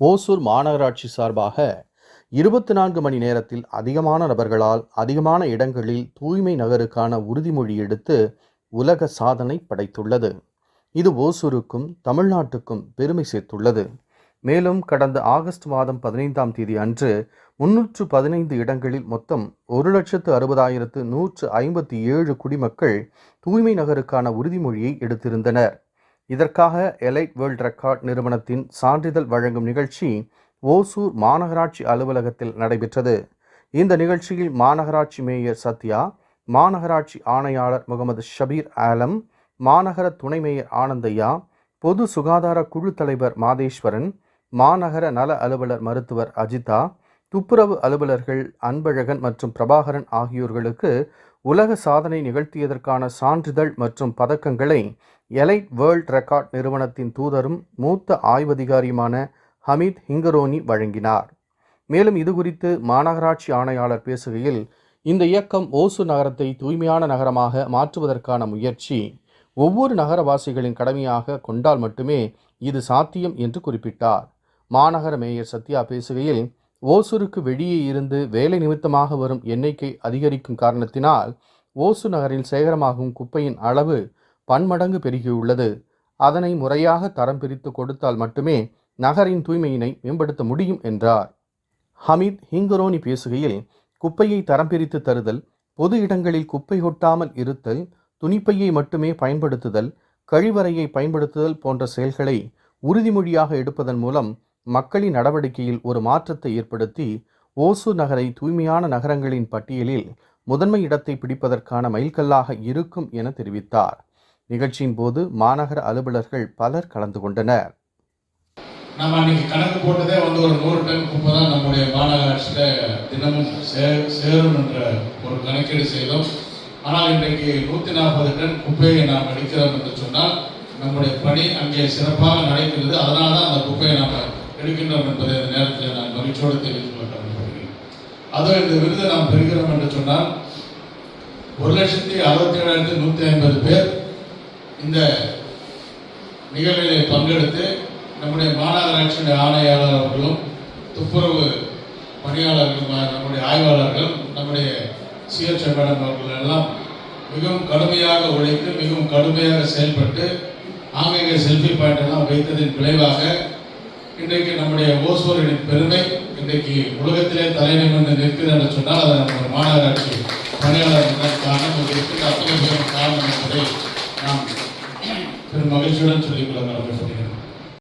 ஓசூர் மாநகராட்சி சார்பாக இருபத்தி நான்கு மணி நேரத்தில் அதிகமான நபர்களால் அதிகமான இடங்களில் தூய்மை நகருக்கான உறுதிமொழி எடுத்து உலக சாதனை படைத்துள்ளது. இது ஓசூருக்கும் தமிழ்நாட்டுக்கும் பெருமை சேர்த்துள்ளது. மேலும் கடந்த ஆகஸ்ட் மாதம் பதினைந்தாம் தேதி அன்று முன்னூற்று பதினைந்து இடங்களில் மொத்தம் ஒரு லட்சத்து அறுபதாயிரத்து நூற்று ஐம்பத்தி ஏழு குடிமக்கள் தூய்மை நகருக்கான உறுதிமொழியை எடுத்திருந்தனர். இதற்காக எலைட் வேர்ல்ட் ரெக்கார்ட் நிறுவனத்தின் சான்றிதழ் வழங்கும் நிகழ்ச்சி ஓசூர் மாநகராட்சி அலுவலகத்தில் நடைபெற்றது. இந்த நிகழ்ச்சியில் மாநகராட்சி மேயர் சத்யா மாநகராட்சி ஆணையாளர் முகமது ஷபீர் ஆலம் மாநகர துணை மேயர் ஆனந்தையா பொது சுகாதார குழு தலைவர் மாதேஸ்வரன் மாநகர நல அலுவலர் மருத்துவர் அஜிதா துப்புரவு அலுவலர்கள் அன்பழகன் மற்றும் பிரபாகரன் ஆகியோர்களுக்கு உலக சாதனை நிகழ்த்தியதற்கான சான்றிதழ் மற்றும் பதக்கங்களை எலைட் வேர்ல்ட் ரெக்கார்ட் நிறுவனத்தின் தூதரும் மூத்த ஆய்வதிகாரியுமான ஹமீத் ஹிங்கரோனி வழங்கினார். மேலும் இது குறித்து மாநகராட்சி ஆணையாளர் பேசுகையில் இந்த இயக்கம் ஓசு நகரத்தை தூய்மையான நகரமாக மாற்றுவதற்கான முயற்சி ஒவ்வொரு நகரவாசிகளின் கடமையாக கொண்டால் மட்டுமே இது சாத்தியம் என்று குறிப்பிட்டார். மாநகர மேயர் சத்யா பேசுகையில் ஓசூருக்கு வெளியே இருந்து வேலை நிமித்தமாக வரும் எண்ணிக்கை அதிகரிக்கும் காரணத்தினால் ஓசூர் நகரில் சேகரமாகும் குப்பையின் அளவு பன்மடங்கு பெருகியுள்ளது. அதனை முறையாக தரம் பிரித்து கொடுத்தால் மட்டுமே நகரின் தூய்மையினை மேம்படுத்த முடியும் என்றார். ஹமீத் ஹிங்கரோனி பேசுகையில் குப்பையை தரம் பிரித்து தருதல் பொது இடங்களில் குப்பை கொட்டாமல் இருத்தல் துணிப்பையை மட்டுமே பயன்படுத்துதல் கழிவறையை பயன்படுத்துதல் போன்ற செயல்களை உறுதிமொழியாக எடுப்பதன் மூலம் மக்களின் நடவடிக்கையில் ஒரு மாற்றத்தை ஏற்படுத்தி ஓசூர் நகரை தூய்மையான நகரங்களின் பட்டியலில் முதன்மை இடத்தை பிடிப்பதற்கான மைல்கல்லாக இருக்கும் என தெரிவித்தார். நிகழ்ச்சியின் போது மாநகர அலுவலர்கள் பலர் கலந்து கொண்டனர். நம்ம அன்னைக்கு கணக்கு போட்டதே வந்து ஒரு நூறு டன் குப்பை தான் நம்முடைய மாநகராட்சியில் தினமும் சே சேரும் என்ற ஒரு கணக்கீடு செய்தோம். ஆனால் இன்றைக்கு நூற்றி நாற்பது டன் குப்பையை நாம் அடிக்கிறோம் என்று சொன்னால் நம்முடைய பணி அங்கே சிறப்பாக நடைபெறுது. அதனால தான் அந்த குப்பையை நாம் எடுக்கின்றோம் என்பதை அந்த நேரத்தில் நான் மகிழ்ச்சியோடு தெரிவித்துக் கொள்ள விரும்புகிறேன் அதுவும் இந்த விருதை நாம் பெறுகிறோம் என்று சொன்னால் ஒரு லட்சத்தி அறுபத்தி ஏழாயிரத்தி நூற்றி ஐம்பது பேர் இந்த நிகழ்விலே பங்கெடுத்து நம்முடைய மாநகராட்சியுடைய ஆணையாளர் அவர்களும் துப்புரவு பணியாளர்கள் நம்முடைய ஆய்வாளர்கள் நம்முடைய சிஎச்எம் மேடம் அவர்கள் எல்லாம் மிகவும் கடுமையாக உழைத்து மிகவும் கடுமையாக செயல்பட்டு ஆங்காங்கே செல்ஃபி பாயிண்ட் எல்லாம் வைத்ததின் விளைவாக இன்றைக்கு நம்முடைய ஓசூரின் பெருமை இன்றைக்கு உலகத்திலே தலைநிமிர்ந்து நிற்கிறது என்று சொன்னால் அதை நம்முடைய மாநகராட்சி பணியாளர்கள் காரணம் இங்கு அத்தனை பேரும் காரணம் என்பதை நாம் பெரும் மகிழ்ச்சியுடன் சொல்லிக்கொள்ள கடமைப்படுகிறேன்